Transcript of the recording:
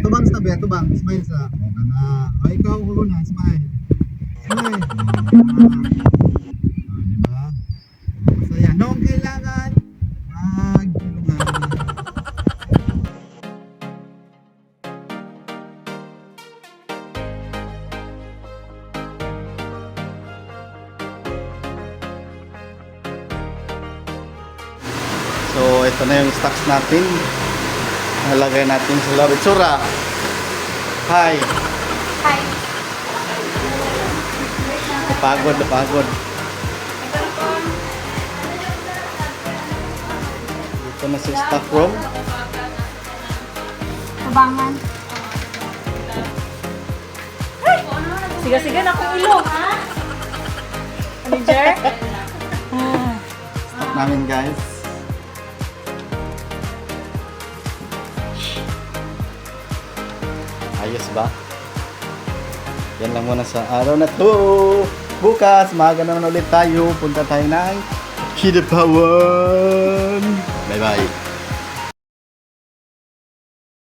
tubang sa tabi, tubang. Smile sa. O, kana. O, ikaw, ulo na. Smile. Smile. O, di ba? Masaya. Noong kailangan, magtulungan. So, ito na yung stocks natin. Nalagay natin sa loob. Itsura. Hi. Hi. Pagod na pagod. Ito na sa stock room. Tabangan. Siga-siga na akong ilong. Manager? Stock namin guys. Ayos ba? Yan lang muna sa araw na to. Bukas, maaga naman ulit tayo. Punta tayo ng Kidapawan. Bye-bye.